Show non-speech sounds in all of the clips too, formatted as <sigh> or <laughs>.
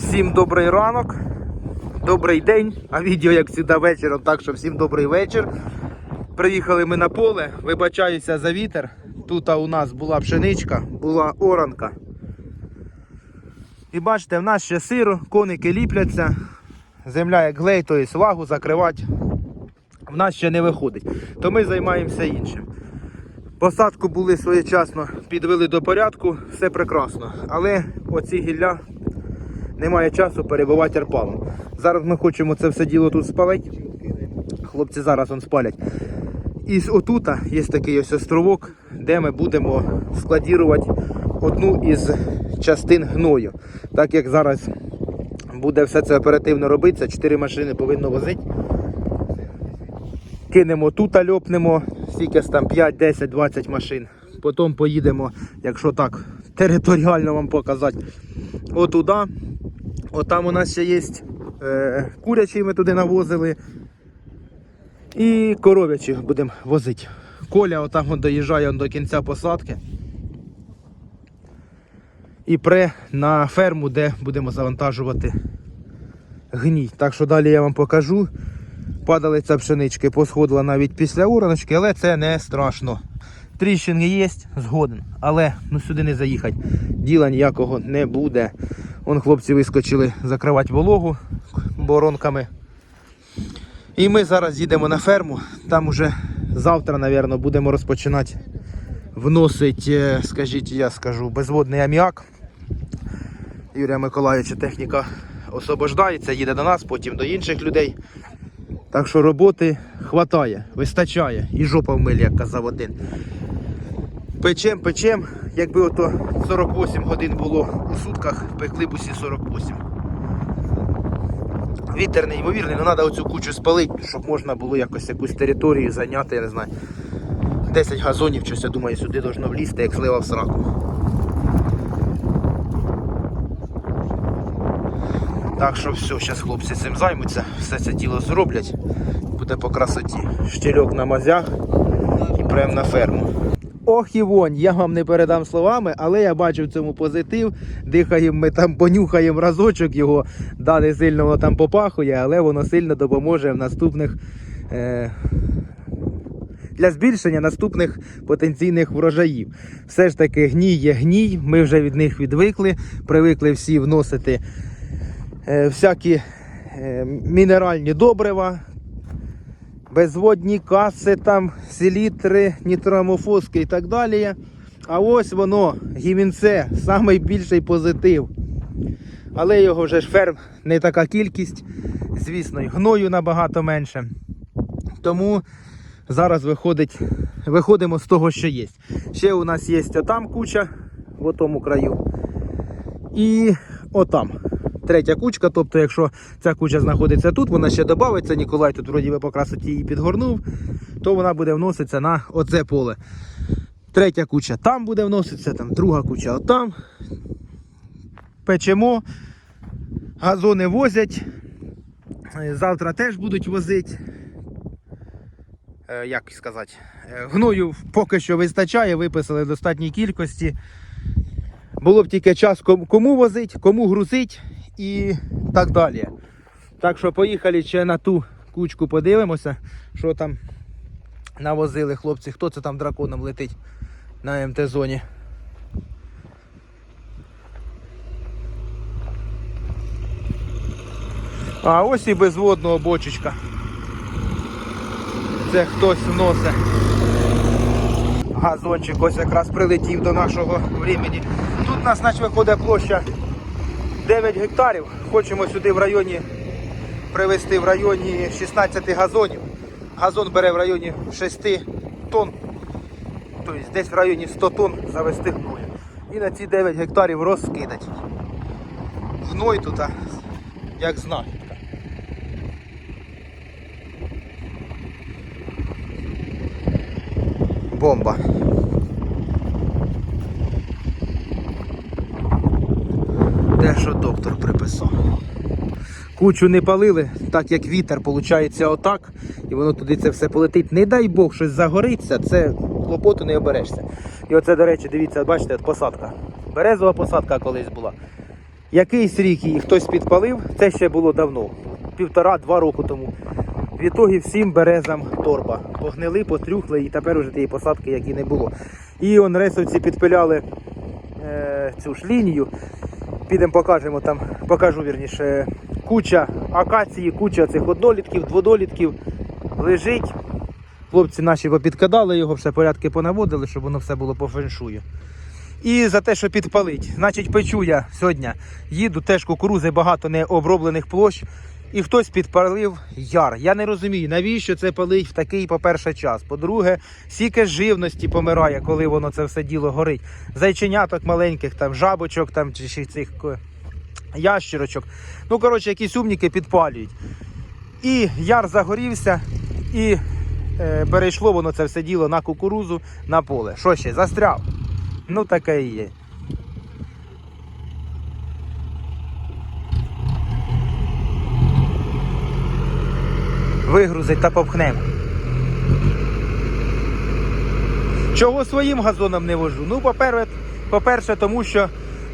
Всім добрий ранок, добрий день, а відео, як завжди, вечором, так що всім добрий вечір. Приїхали ми на поле, вибачаюся за вітер. Тут у нас була пшеничка, була оранка. І бачите, в нас ще сиро, коники ліпляться, земля як глей, то є влагу закривати. В нас ще не виходить. То ми займаємося іншим. Посадку були своєчасно, підвели до порядку, все прекрасно. Але оці гілля немає часу перебувати арпалом. Зараз ми хочемо це все діло тут спалити. Хлопці зараз он спалять. І з отута є такий ось островок, де ми будемо складірувати одну із частин гною. Так як зараз буде все це оперативно робитися, 4 машини повинно возити. Кинемо тут, льопнемо, стільки там 5, 10, 20 машин. Потім поїдемо, якщо так, територіально вам показати, отуда. Отам у нас ще є е, курячий, ми туди навозили. І коров'ячі будемо возити. Коля отам от доїжджає до кінця посадки. І пре на ферму, де будемо завантажувати гній. Так що далі я вам покажу. Падалиця пшенички посходила навіть після ураночки, але це не страшно. Тріщини є, згоден. Але ну сюди не заїхати. Діла ніякого не буде. Вон хлопці вискочили закривати вологу боронками. І ми зараз їдемо на ферму. Там уже завтра, мабуть, будемо розпочинати вносити, скажіть, я скажу, безводний аміак. Юрія Миколаївича техніка освобождається, їде до нас, потім до інших людей. Так що роботи хватає, вистачає. І жопа в милі, як казав один. Печем, печем, якби ото 48 годин було у сутках, пекли б усі 48. Вітер неймовірний, але треба оцю кучу спалити, щоб можна було якось якусь територію зайняти, я не знаю. 10 газонів, щось, я думаю, сюди должно влізти, як слива в сраку. Так що все, зараз хлопці цим займуться, все це діло зроблять. Буде по красоті. Щельок на мазях і прям на ферму. Ох і вонь, я вам не передам словами, але я бачу в цьому позитив. Дихаємо ми там, понюхаємо разочок його. Да, не сильно воно там попахує, але воно сильно допоможе в наступних. Е- для збільшення наступних потенційних врожаїв. Все ж таки гній є гній, ми вже від них відвикли, привикли всі вносити е, всякі е, мінеральні добрива, безводні каси, там, селітри, нітромофоски і так далі. А ось воно, гімінце, найбільший позитив. Але його вже ж ферм не така кількість, звісно, гною набагато менше. Тому зараз виходить, виходимо з того, що є. Ще у нас є отам куча, в тому краю. І отам. Третя кучка, тобто, якщо ця куча знаходиться тут, вона ще додається, Ніколай тут вроді би по красоті її підгорнув, то вона буде вноситися на оце поле. Третя куча там буде вноситися, там друга куча отам. Печемо, газони возять. Завтра теж будуть возити. Е, Як сказати, е, гною поки що вистачає, виписали достатній кількості. Було б тільки час кому возить, кому грузить і так далі. Так що поїхали ще на ту кучку подивимося, що там навозили хлопці, хто це там драконом летить на МТ-зоні. А ось і безводного бочечка. Це хтось вносить. Газончик ось якраз прилетів до нашого времени. Тут у нас значить, виходить площа 9 гектарів. Хочемо сюди в районі привезти в районі 16 газонів. Газон бере в районі 6 тонн. Тобто десь в районі 100 тонн завести гною. І на ці 9 гектарів розкидати. Гной тут, як знахідка. Бомба. Те, що доктор приписав. Кучу не палили, так як вітер, виходить отак, і воно туди це все полетить. Не дай Бог, щось загориться, це клопоту не оберешся. І оце, до речі, дивіться, бачите, посадка. Березова посадка колись була. Якийсь рік її хтось підпалив, це ще було давно, півтора-два року тому. В ітогі всім березам торба. Погнили, потрюхли, і тепер уже тієї посадки, як і не було. І он ресовці підпиляли е, цю ж лінію. Підемо покажемо там, покажу вірніше, куча акації, куча цих однолітків, дводолітків лежить. Хлопці наші попідкидали його, все порядки понаводили, щоб воно все було по феншую. І за те, що підпалить. Значить, печу я сьогодні. Їду теж кукурузи, багато необроблених площ. І хтось підпалив яр. Я не розумію, навіщо це палить в такий, по-перше, час. По-друге, скільки живності помирає, коли воно це все діло горить. Зайченяток маленьких, там, жабочок, там, чи цих ящерочок. Ну, коротше, якісь умніки підпалюють. І яр загорівся, і е, перейшло воно це все діло на кукурузу, на поле. Що ще? Застряв. Ну, таке і є. Вигрузить та попхнемо. Чого своїм газоном не вожу? Ну, по-перше, по-перше, тому що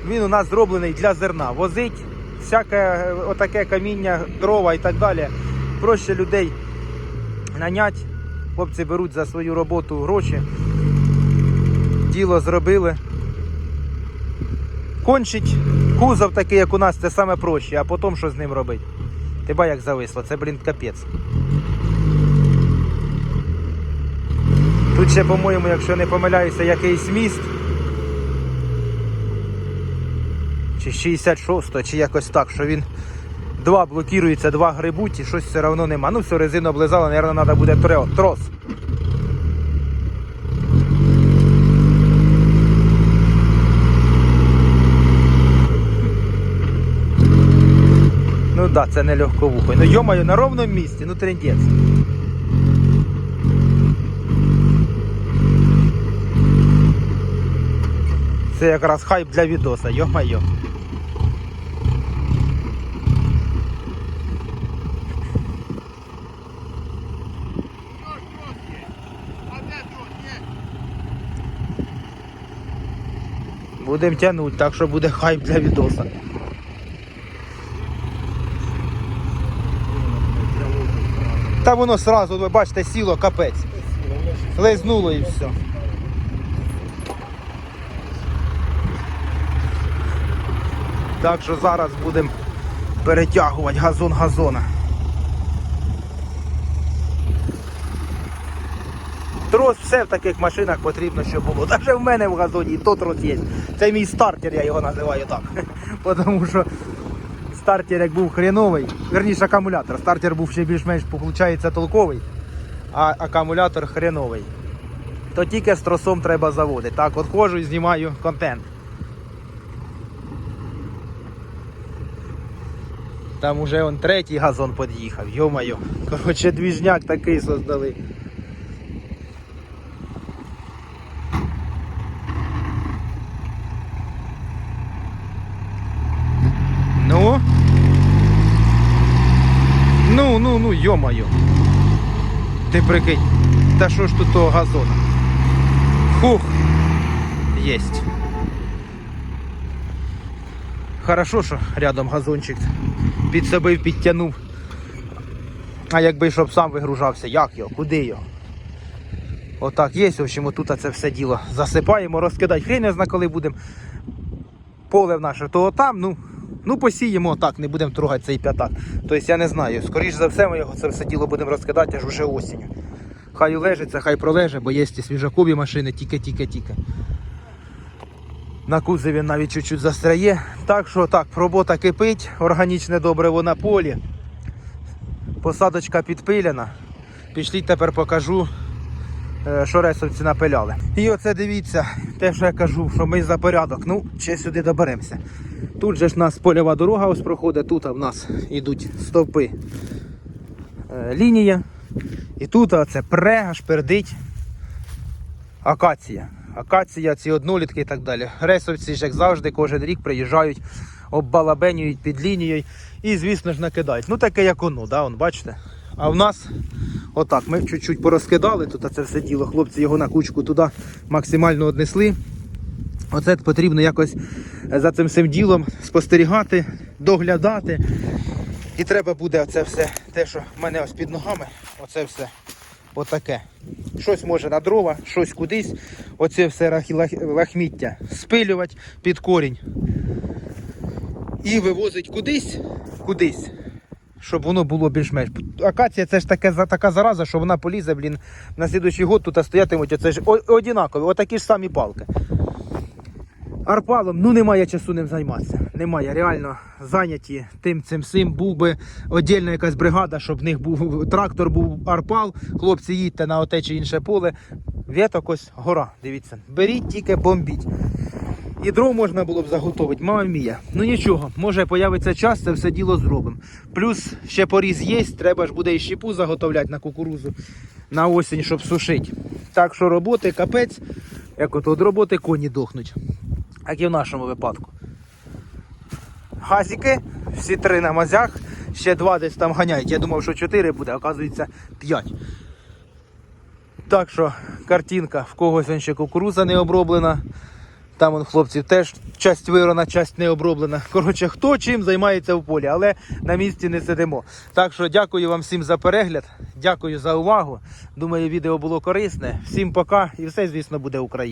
він у нас зроблений для зерна. Возить всяке е, отаке каміння, дрова і так далі. Проще людей нанять. Хлопці беруть за свою роботу гроші. Діло зробили. Кончить кузов такий, як у нас, це саме проще, а потім що з ним робити? Ти як зависло, це, блін, капець. Тут ще, по-моєму, якщо не помиляюся, якийсь міст. Чи 66 чи якось так, що він два блокується, два грибуть і щось все одно нема. Ну все, резину облизала, мабуть, треба буде трос. Ну да, це не легковухо. Ну йомаю, на ровному місці, ну трендець. Це якраз хайп для відоса, йо-майо. Будемо тягнути, так що буде хайп для відоса. Та воно сразу, ви бачите, сіло капець. Лизнуло і все. Так що зараз будемо перетягувати газон газона. Трос все в таких машинах потрібно, щоб було. Навіть в мене в газоні і то трос є. Це мій стартер, я його називаю так. <laughs> Тому що стартер як був хреновий, верніше акумулятор. Стартер був ще більш-менш виходить, толковий, а акумулятор хреновий. То тільки з тросом треба заводити. Так, от ходжу і знімаю контент. Там уже он третій газон під'їхав, йо-моє. Коротше, двіжняк такий создали. Ну? Ну, ну, ну, йо-моє. Ти прикинь. Та що ж тут того газона? Фух. Єсть. Хорошо, що рядом газончик підсобив, підтягнув. А якби щоб сам вигружався, як його, куди його? Отак є, в общем, тут це все діло засипаємо, розкидати. Хрень не зна, коли будемо поле в наше, то там, ну, ну посіємо отак, не будемо трогати цей п'ятак. Тобто я не знаю, скоріш за все ми його це все діло будемо розкидати аж уже осінню. Хай лежиться, хай пролеже, бо є ті свіжакові машини, тільки-тільки-тільки. На кузові навіть чуть-чуть застряє. Так що так, робота кипить, органічне добриво на полі. Посадочка підпилена. Пішліть тепер покажу, е, що ресовці напиляли. І оце дивіться, те, що я кажу, що ми за порядок. Ну, ще сюди доберемося. Тут же ж у нас польова дорога ось проходить, тут в нас йдуть стовпи е, лінія. І тут це пре, аж пердить акація. Акація, ці однолітки і так далі. Ресовці ж, як завжди, кожен рік приїжджають, оббалабенюють під лінією і, звісно ж, накидають. Ну таке як воно, да, он, бачите? А в нас отак, ми чуть-чуть порозкидали, тут це все діло. Хлопці його на кучку туди максимально однесли. Оце потрібно якось за цим всім ділом спостерігати, доглядати. І треба буде оце все, те, що в мене ось під ногами, оце все отаке. Щось може на дрова, щось кудись. Оце все лахміття спилювати під корінь. І вивозить кудись, кудись. Щоб воно було більш-менш. Акація це ж таке, така зараза, що вона полізе, блін, на слідуючий год тут стоятимуть оце ж однакові, отакі ж самі палки. Арпалом, ну немає часу ним займатися. Немає. Реально зайняті тим цим сим. Був би віддільна якась бригада, щоб в них був трактор, був арпал. Хлопці, їдьте на оте чи інше поле. Віток ось гора. Дивіться. Беріть, тільки бомбіть. І дров можна було б заготовити, мама мія. Ну нічого, може появиться час, це все діло зробимо. Плюс ще поріз є, треба ж буде і щепу заготовляти на кукурузу на осінь, щоб сушити. Так що роботи капець, як от від роботи коні дохнуть. Як і в нашому випадку. Газики, всі три на мазях, ще два десь там ганяють. Я думав, що чотири буде, а оказується п'ять. Так що картинка, в когось ще кукуруза не оброблена. Там он хлопців теж часть вирона, часть не оброблена. Коротше, хто чим займається в полі, але на місці не сидимо. Так що дякую вам всім за перегляд, дякую за увагу. Думаю, відео було корисне. Всім пока і все, звісно, буде Україна.